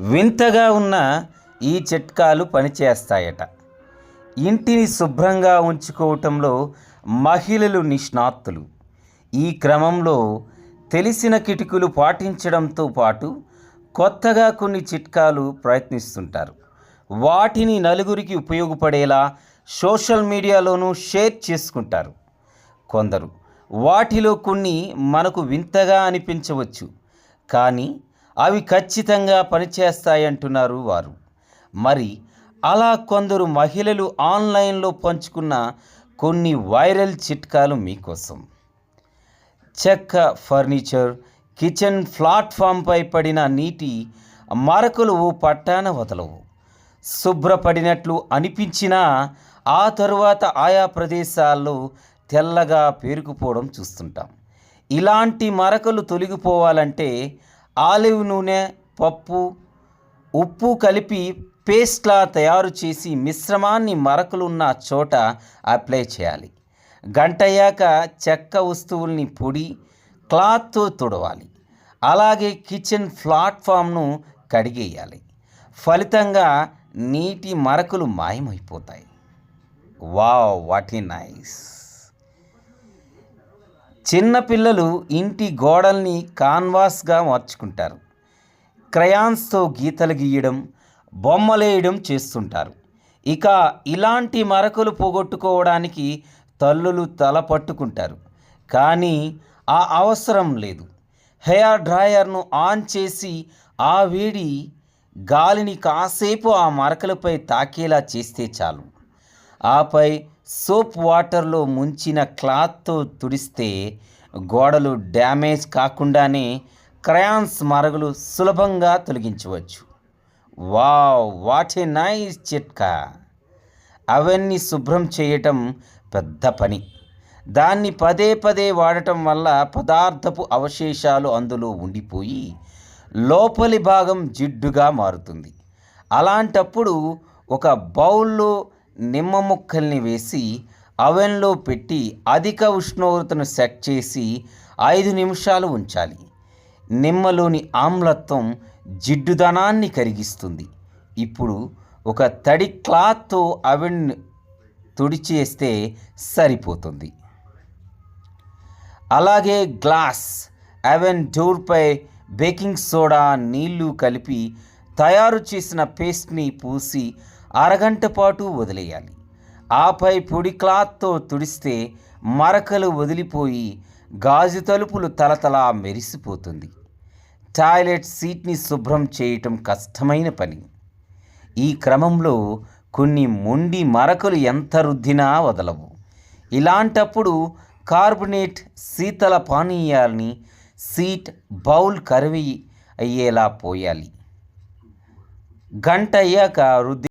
వింతగా ఉన్న ఈ చిట్కాలు పనిచేస్తాయట. ఇంటిని శుభ్రంగా ఉంచుకోవటంలో మహిళలు నిష్ణాతులు. ఈ క్రమంలో తెలిసిన కిటుకులు పాటించడంతో పాటు కొత్తగా కొన్ని చిట్కాలు ప్రయత్నిస్తుంటారు. వాటిని నలుగురికి ఉపయోగపడేలా సోషల్ మీడియాలోనూ షేర్ చేసుకుంటారు. కొందరు వాటిలో కొన్ని మనకు వింతగా అనిపించవచ్చు. కానీ అవి ఖచ్చితంగా పనిచేస్తాయంటున్నారు వారు. మరి అలా కొందరు మహిళలు ఆన్లైన్లో పంచుకున్న కొన్ని వైరల్ చిట్కాలు మీకోసం. చెక్క ఫర్నిచర్ కిచెన్ ప్లాట్ఫామ్పై పడిన నీటి మరకలు పట్టాన వదలవు. శుభ్రపడినట్లు అనిపించినా ఆ తరువాత ఆయా ప్రదేశాల్లో తెల్లగా పేరుకుపోవడం చూస్తుంటాం. ఇలాంటి మరకలు తొలగిపోవాలంటే ఆలివ్ నూనె పప్పు ఉప్పు కలిపి పేస్ట్లా తయారు చేసి మిశ్రమాన్ని మరకలున్న చోట అప్లై చేయాలి. గంటయ్యాక చెక్క వస్తువుల్ని పొడి క్లాత్తో తుడవాలి. అలాగే కిచెన్ ప్లాట్ఫామ్ను కడిగేయాలి. ఫలితంగా నీటి మరకలు మాయమైపోతాయి. వావ్ వాట్ ఈ నైస్! చిన్నపిల్లలు ఇంటి గోడల్ని కాన్వాస్గా మార్చుకుంటారు. క్రయాన్స్తో గీతలు గీయడం బొమ్మలేయడం చేస్తుంటారు. ఇక ఇలాంటి మరకలు పోగొట్టుకోవడానికి తల్లులు తల పట్టుకుంటారు. కానీ ఆ అవసరం లేదు. హెయిర్ డ్రాయర్ను ఆన్ చేసి ఆ వేడి గాలిని కాసేపు ఆ మరకలపై తాకేలా చేస్తే చాలు. ఆపై సోప్ వాటర్లో ముంచిన క్లాత్తో తుడిస్తే గోడలు డ్యామేజ్ కాకుండానే క్రయాన్స్ మరగలు సులభంగా తొలగించవచ్చు. వావ్ వాట్ ఏ నైస్ చిట్కా! అవన్నీ శుభ్రం చేయటం పెద్ద పని. దాన్ని పదే పదే వాడటం వల్ల పదార్థపు అవశేషాలు అందులో ఉండిపోయి లోపలి భాగం జిడ్డుగా మారుతుంది. అలాంటప్పుడు ఒక బౌల్లో నిమ్మ ముక్కల్ని వేసి అవెన్లో పెట్టి అధిక ఉష్ణోగ్రతను సెట్ చేసి ఐదు నిమిషాలు ఉంచాలి. నిమ్మలోని ఆమ్లత్వం జిడ్డుదనాన్ని కరిగిస్తుంది. ఇప్పుడు ఒక తడి క్లాత్తో అవెన్ తుడిచేస్తే సరిపోతుంది. అలాగే గ్లాస్ అవెన్ డోర్పై బేకింగ్ సోడా నీళ్ళు కలిపి తయారు చేసిన పేస్ట్ని పూసి అరగంట పాటు వదిలేయాలి. ఆపై పొడి క్లాత్తో తుడిస్తే మరకలు వదిలిపోయి గాజు తలుపులు తలతలా మెరిసిపోతుంది. టాయిలెట్ సీట్ని శుభ్రం చేయటం కష్టమైన పని. ఈ క్రమంలో కొన్ని మొండి మరకలు ఎంత రుద్దినా వదలవు. ఇలాంటప్పుడు కార్బొనేట్ శీతల పానీయాల్ని సీట్ బౌల్ కరివి అయ్యేలా పోయాలి. గంట అయ్యాక రుద్ది